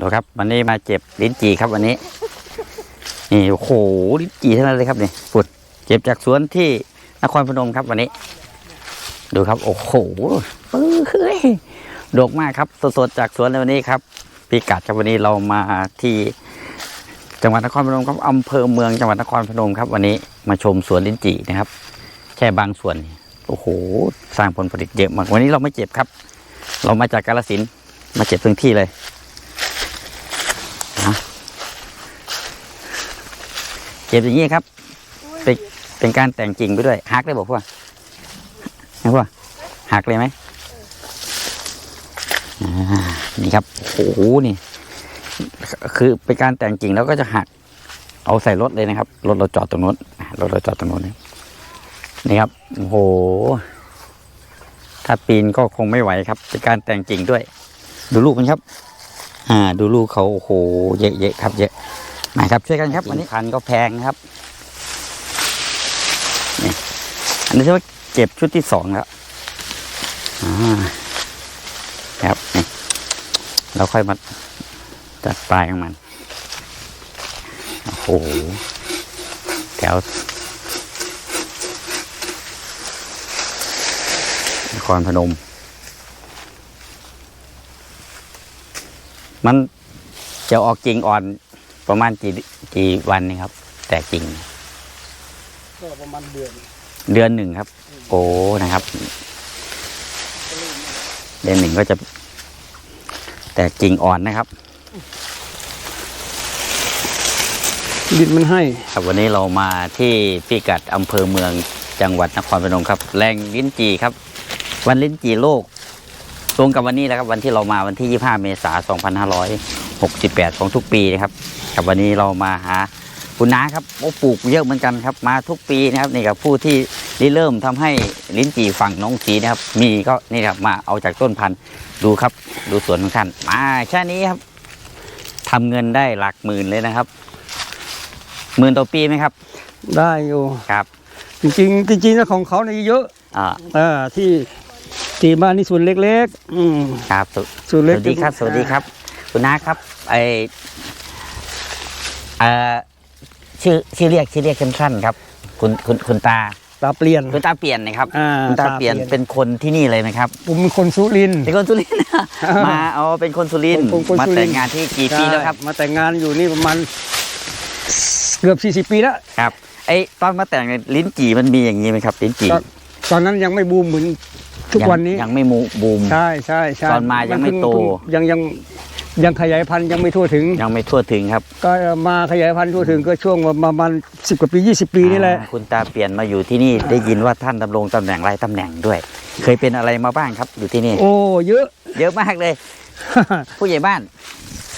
ดูครับ วันนี้มาเจ็บลิ้นจี่ครับวันนี้ นี่โอ้โหลิ้นจี่เท่านั้นเลยครับนี่ฝุ่นเจ็บจากสวนที่นครพนมครับวันนี้ ดูครับ โอ้โหปื้อเฮ้ยดกมากครับสดๆจากสวนในวันนี้ครับปีกัดครับวันนี้เรามาที่จังหวัดนครพนมครับอำเภอเมืองจังหวัดนครพนมครับ วันนี้มาชมสวนลิ้นจี่นะครับ แค่บางส่วนโอ้โหสร้างผลผลิตเยอะมากวันนี้เราไม่เจ็บครับ เรามาจากกาลสินมาเจ็บถึงที่เลยนะ เจ็บอย่างนี้ครับ เป็นเป็นการแต่งจริงไปด้วยหักได้บอกพวกนะพวกหักเลยไหมนี่ครับโอ้โหนี่ คือเป็นการแต่งจริงแล้วก็จะหัก เอาใส่รถเลยนะครับรถเราจอดตรงนู้นรถเราจอดตรงนู้นนะนี่ครับโอ้โห ถ้าปีนก็คงไม่ไหวครับ เป็นการแต่งจริงด้วย ดูลูกมันครับ อ่า ดูลูกเขาโอ้โหเยอะๆครับเยอะ นะครับช่วยกันครับวันนี้พันธุ์ก็แพงครับนี่อันนี้เรียกว่าเก็บชุดที่สองแล้วอ่าครับนี่เราค่อยมาจัดปลายของมันโอ้โหแถวนครพนม มันจะออกจริงอ่อน ประมาณกี่กี่วันนี่ครับ แต่จริงก็ประมาณเดือน เดือนหนึ่งครับ โอ้นะครับ เดือนหนึ่งก็จะ แต่จริงอ่อนนะครับ ดินมันให้ ครับวันนี้เรามาที่พิกัดอำเภอเมืองจังหวัดนครพนมครับ แรงลิ้นจีครับ วันลิ้นจีโลกตรงกับวันนี้แหล้วครับ วันที่เรามาวันที่ 25 เมษายน 2568 ของทุกปีนะครับ ครับวันนี้เรามาหาคุณน้าครับโอ้ปลูกเยอะเหมือนกันครับมาทุกปีนะครับนี่กับผู้ที่ริเริ่มทำให้ลิ้นจีฝั่งน้องสีนะครับ มีก็นี่ครับมาเอาจากต้นพันธุ์ดูครับ ดูสวนของท่านมาแค่นี้ครับทำเงินได้หลักหมื่นเลยนะครับหมื่นต่อปีไหมครับ ได้อยู่ครับ จริงๆจริงๆแล้วของเขาเนี่ยเยอะอ่าอ่าที่ที่บ้านนี่ส่วนเล็กๆ อืมครับสวส่วนสเล็กวัสดีครับ สวัสดีครับ คุณน้าครับไอเอ่อชื่อชื่อเรียกชื่อเรียกสั้นๆครับ คุณคุณคุณตาตาเปลี่ยน คุณตาเปลี่ยนนะครับอ่าคุณตาเปลี่ยนเป็นคนที่นี่เลยนะครับ ผมเป็นคนสุรินทร์ เป็นคนสุรินทร์มาอ๋อเป็นคนสุรินทร์ผมคนมาสุรินทร์แต่งงานที่กี่ปีแล้วครับ ใช่มาแต่งงานอยู่นี่ประมาณเกือบ40 ปีแล้วครับไอตอนมาแต่งเนี่ยลิ้นจี่มันมีอย่างนี้ไหมครับ ลิ้นจี่ก็ตอนนั้นยังไม่บูมเหมือนทุกยังวันนี้ ยังไม่มูบูม ใช่ใช่ใช่ตอนมายังไม่เพิ่โต เพิ่ยังยัง ยังขยายพันธุ์ยังไม่ทั่วถึง ยังไม่ทั่วถึงครับ ก็มาขยายพันธุ์ทั่วถึงก็ช่วงประมาณสิบกว่าปี 20 ปีนี่แหละอ่าคุณตาเปลี่ยนมาอยู่ที่นี่ได้ยินว่าท่านดำรงตำแหน่งหลายตำแหน่งด้วย เคยเป็นอะไรมาบ้างครับอยู่ที่นี่ โอ้เยอะ เยอะมากเลย ผู้ใหญ่บ้าน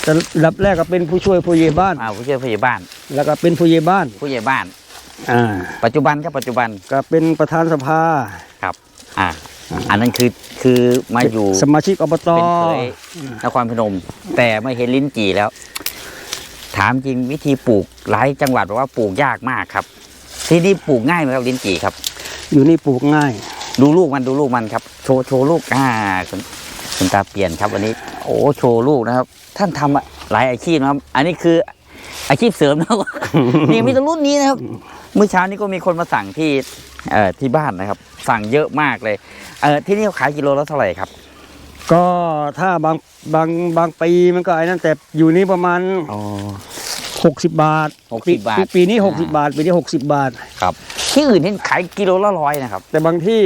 แต่ระดับแรกก็เป็นผู้ช่วยผู้ใหญ่บ้านอ่าผู้ช่วยผู้ใหญ่บ้าน แล้วก็เป็นผู้ใหญ่บ้าน ผู้ใหญ่บ้าน อ่า ปัจจุบันครับปัจจุบันก็เป็นประธานสภาครับ อ่าอันนั้นคือคือมาอยู่สมาชิกอบตเป็นเคยนครพนม แต่ไม่เห็นลิ้นจี่แล้ว ถามจริงวิธีปลูกหลายจังหวัดบอกว่าปลูกยากมากครับ ที่นี่ปลูกง่ายไหมครับลิ้นจี่ครับ อยู่นี่ปลูกง่าย ดูลูกมันดูลูกมันครับ โชว์โชว์ลูกอ่าคุณคุณตาเปลี่ยนครับวันนี้ โอ้โชว์ลูกนะครับ ท่านทำอะหลายอาชีพนะครับ อันนี้คืออาชีพเสริมนะครับนี่มีแต่รุ่นนี้นะครับเมื่อเช้านี้ก็มีคนมาสั่งที่ เอ่อที่บ้านนะครับ สั่งเยอะมากเลยเออที่นี่เขาขายกิโลละเท่าไหร่ครับก็ถ้าบางบางบางปีมันก็ไอ้นั่นแต่อยู่นี่ประมาณ อ๋อ 60 บาท60ปีบาท ปีปีนี้อ่า60 บาทปีนี้ 60 บาท ครับ ที่อื่นเห็นขายกิโลละร้อยนะครับ แต่บางที่